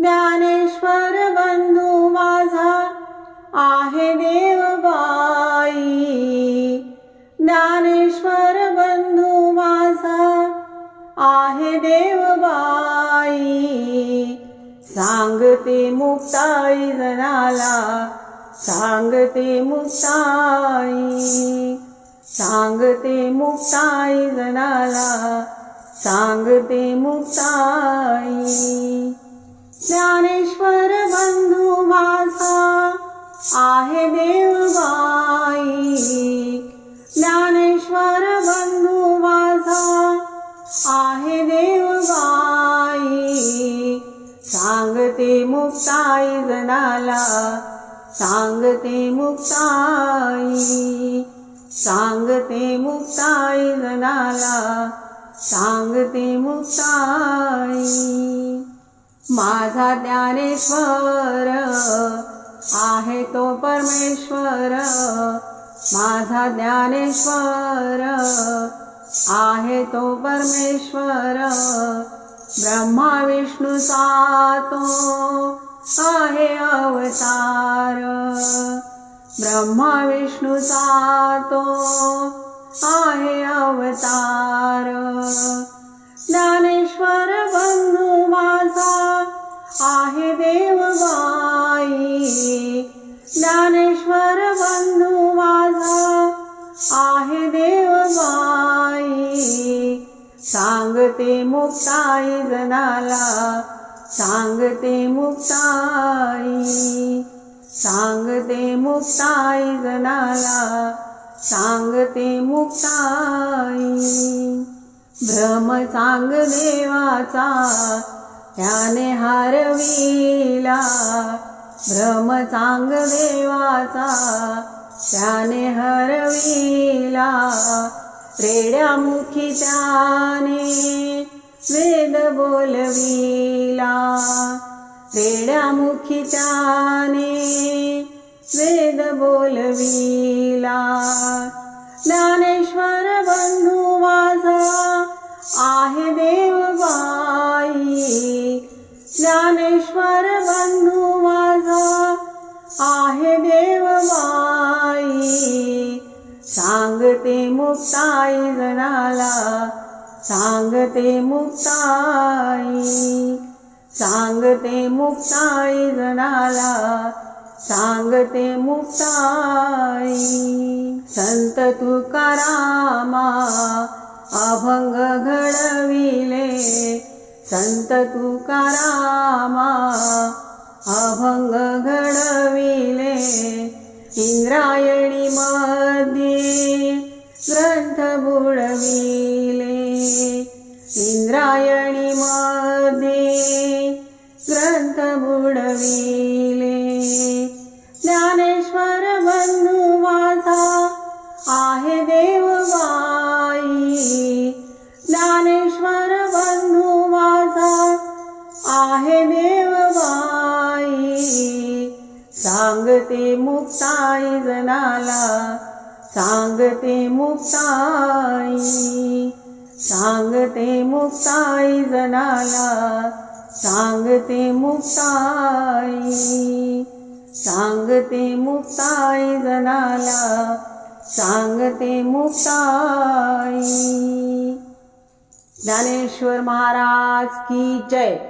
ज्ञानेश्वर बंधू माझा आहे देवबाई. ज्ञानेश्वर बंधू माझा आहे देवबाई. सांगते मुक्ताई जनाला सांगते मुक्ताई. सांगते मुक्ताई जनाला सांगते मुक्ताई. ज्ञानेश्वर बंधू माझा आहे देवबाई. ज्ञानेश्वर बंधू माझा आहे देवबाई. सांगते मुक्ताई जनाला सांगते मुक्ताई. सांगते मुक्ताई जनाला सांगते मुक्ताई. माझा ज्ञानेश्वर आहे तो परमेश्वर. माझा ज्ञानेश्वर आहे तो परमेश्वर. ब्रह्मा विष्णूचा तो आहे अवतार. ब्रह्मा विष्णूचा तो आहे सांगते मुक्ताई जनाला सांगते मुक्ताई सांगते मुक्ताई जनाला सांगते मुक्ताई भ्रम सांग देवाचा त्याने हरविला. भ्रम सांग देवाचा त्याने हरविला. रेड्यामुखी त्याने वेद बोलविला. रेड्यामुखी त्याने सांगते मुक्ताई सांगते मुक्ताई जनाला सांगते मुक्ताई संत तुकारामा अभंग घडविले संत तुकारामा अभंग घडविले इंद्रायणी मध्ये आहे देवबाई सांगते मुक्ताई जनाला सांगते मुक्ताई. सांगते मुक्ताई जनाला सांगते मुक्ताई. सांगते मुक्ताई जनाला सांगते मुक्ताई. ज्ञानेश्वर महाराज की जय.